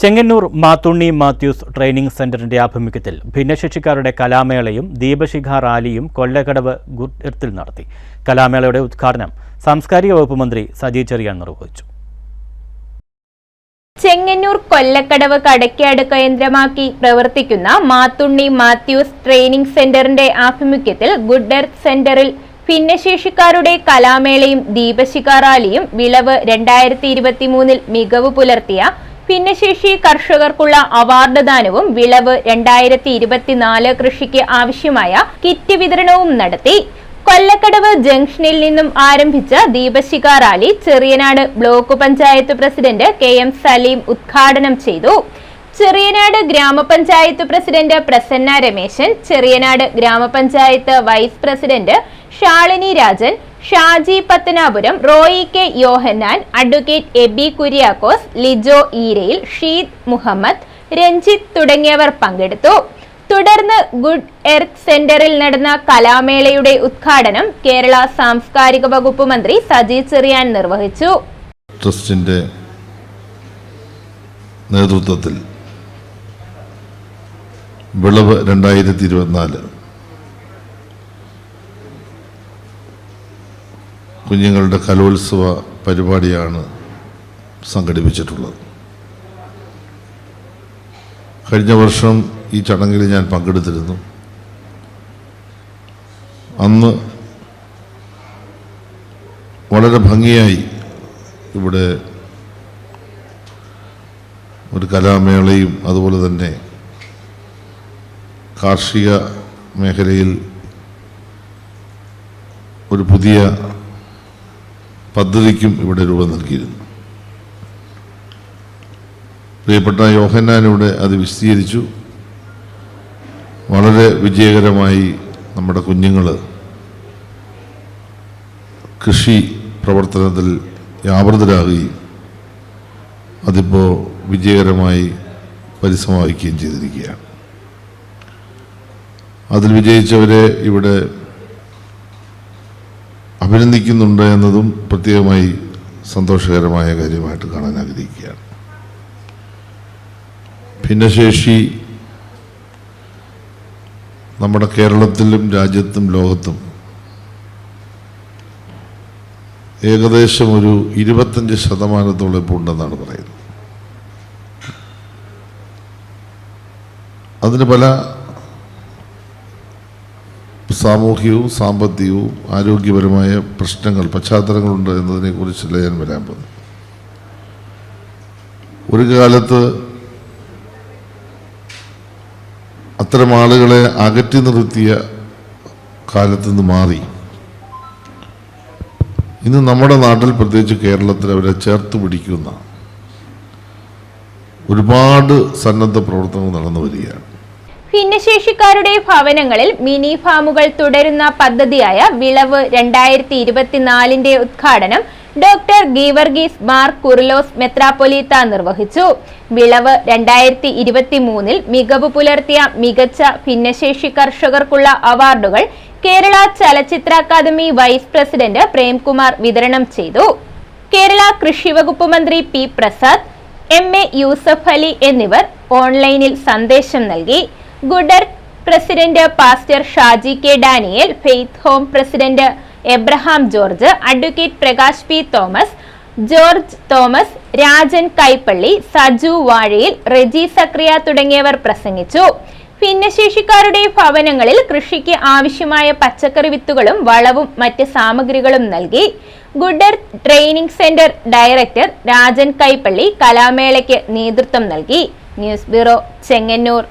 Chengannur Mathunni Mathews training സെന്ററിന്റെ ആഭിമുഖ്യത്തിൽ ഭിന്നശേഷിക്കാരുടെ കലാമേളയും ദീപശിഖ റാലിയും കൊല്ലക്കടവ് ഗുഡ്എർത്തിൽ നടത്തി. കലാമേളയുടെ ഉദ്ഘാടനം സാംസ്കാരിക വകുപ്പ് മന്ത്രി സജി ചെറിയാൻ നിർവഹിച്ചു. ചെങ്ങന്നൂർ കൊല്ലക്കടവ് കടക്കാട് കേന്ദ്രമാക്കി പ്രവർത്തിക്കുന്ന മാത്തുണ്ണി മാത്യൂസ് ട്രെയിനിംഗ് സെന്ററിന്റെ ആഭിമുഖ്യത്തിൽ ഗുഡ് എർത്ത് സെന്ററിൽ ഭിന്നശേഷിക്കാരുടെ കലാമേളയും ദീപശിഖ റാലിയും വിളവ് രണ്ടായിരത്തി ഇരുപത്തിമൂന്നിൽ മികവ് പുലർത്തിയ ഭിന്നശേഷി കർഷകർക്കുള്ള അവാർഡ് ദാനവും വിളവ് രണ്ടായിരത്തി ഇരുപത്തിനാല് കൃഷിക്ക് ആവശ്യമായ കിറ്റ് വിതരണവും നടത്തി. കൊല്ലക്കടവ് ജംഗ്ഷനിൽ നിന്നും ആരംഭിച്ച ദീപശിഖ rally Cheriyanad block panchayat president K M Saleem ഉദ്ഘാടനം ചെയ്തു. ചെറിയനാട് ഗ്രാമപഞ്ചായത്ത് പ്രസിഡന്റ് പ്രസന്ന രമേശൻ ചെറിയനാട് ഗ്രാമപഞ്ചായത്ത് vice president Shalini Rajan Shaji Pathanapuram Roy K Yohannan advocate Eby Kuriakose Lijo Eerayil ഷീദ് Muhammad Ranjith തുടങ്ങിയവർ പങ്കെടുത്തു. തുടർന്ന് ഗുഡ് എർത്ത് സെന്ററിൽ നടന്ന കലാമേളയുടെ ഉദ്ഘാടനം കേരള സാംസ്കാരിക വകുപ്പ് മന്ത്രി സജി ചെറിയാൻ നിർവഹിച്ചു. ട്രസ്റ്റിന്റെ നേതൃത്വത്തിൽ വിളവ് രണ്ടായിരത്തി ഇരുപത്തിനാല് കുഞ്ഞുങ്ങളുടെ കലോത്സവ പരിപാടിയാണ് സംഘടിപ്പിച്ചിട്ടുള്ളത്. കഴിഞ്ഞ വർഷം ഈ ചടങ്ങിൽ ഞാൻ പങ്കെടുത്തിരുന്നു. അന്ന് വളരെ ഭംഗിയായി ഇവിടെ ഒരു കലാമേളയും അതുപോലെ തന്നെ കാർഷിക മേഖലയിൽ ഒരു പുതിയ പദ്ധതിക്കും ഇവിടെ രൂപം നൽകിയിരുന്നു. പ്രിയപ്പെട്ട യോഹന്നാൻ ഇവിടെ അത് വിശദീകരിച്ചു. വളരെ വിജയകരമായി നമ്മുടെ കുഞ്ഞുങ്ങൾ കൃഷി പ്രവർത്തനത്തിൽ വ്യാപൃതരാകുകയും അതിപ്പോൾ വിജയകരമായി പരിസമാപിക്കുകയും ചെയ്തിരിക്കുകയാണ്. അതിൽ വിജയിച്ചവരെ ഇവിടെ അഭിനന്ദിക്കുന്നുണ്ട് എന്നതും പ്രത്യേകമായി സന്തോഷകരമായ കാര്യമായിട്ട് കാണാൻ ആഗ്രഹിക്കുകയാണ്. ഭിന്നശേഷി നമ്മുടെ കേരളത്തിലും രാജ്യത്തും ലോകത്തും ഏകദേശം ഒരു ഇരുപത്തഞ്ച് ശതമാനത്തോളം ഇപ്പോൾ ഉണ്ടെന്നാണ് പറയുന്നത്. അതിന് പല സാമൂഹികവും സാമ്പത്തികവും ആരോഗ്യപരമായ പ്രശ്നങ്ങൾ പശ്ചാത്തലങ്ങളുണ്ട് എന്നതിനെക്കുറിച്ചല്ല ഞാൻ വരാൻ പോകുന്നത്. ഒരു കാലത്ത് അത്തരം ആളുകളെ അകറ്റി നിർത്തിയ കാലത്ത് നിന്ന് മാറി. ഇന്ന് നമ്മുടെ നാട്ടിൽ പ്രത്യേകിച്ച് കേരളത്തിൽ അവരെ ചേർത്ത് പിടിക്കുന്ന ഒരുപാട് സന്നദ്ധ പ്രവർത്തനങ്ങൾ നടന്നു വരികയാണ്. ഭിന്നശേഷിക്കാരുടെ ഭവനങ്ങളിൽ മിനി ഫാമുകൾ തുടരുന്ന പദ്ധതിയായ വിളവ് രണ്ടായിരത്തി ഇരുപത്തിനാലിന്റെ ഉദ്ഘാടനം ഡോക്ടർ ഗീവർഗീസ് മാർ കുർലോസ് മെത്രാപ്പൊലീത്ത നിർവഹിച്ചു. വിളവ് രണ്ടായിരത്തി ഇരുപത്തി മൂന്നിൽ മികവ് പുലർത്തിയ മികച്ച ഭിന്നശേഷി കർഷകർക്കുള്ള അവാർഡുകൾ കേരള ചലച്ചിത്ര അക്കാദമി വൈസ് പ്രസിഡന്റ് പ്രേംകുമാർ വിതരണം ചെയ്തു. കേരള കൃഷി വകുപ്പ് മന്ത്രി P Prasad M A Yusuf Ali എന്നിവർ ഓൺലൈനിൽ സന്ദേശം നൽകി. ഗുഡർ president pastor Shaji K Daniel faith home president Abraham George advocate Prakash P Thomas George Thomas Rajan Kaipally Saju Vazhayil Reji Zachariah തുടങ്ങിയവർ പ്രസംഗിച്ചു. ഭിന്നശേഷിക്കാരുടെ ഭവനങ്ങളിൽ കൃഷിക്ക് ആവശ്യമായ പച്ചക്കറി വിത്തുകളും വളവും മറ്റ് സാമഗ്രികളും നൽകി. ഗുഡർ training centre director Rajan Kaipally കലാമേളയ്ക്ക് നേതൃത്വം നൽകി. News bureau Chengannur.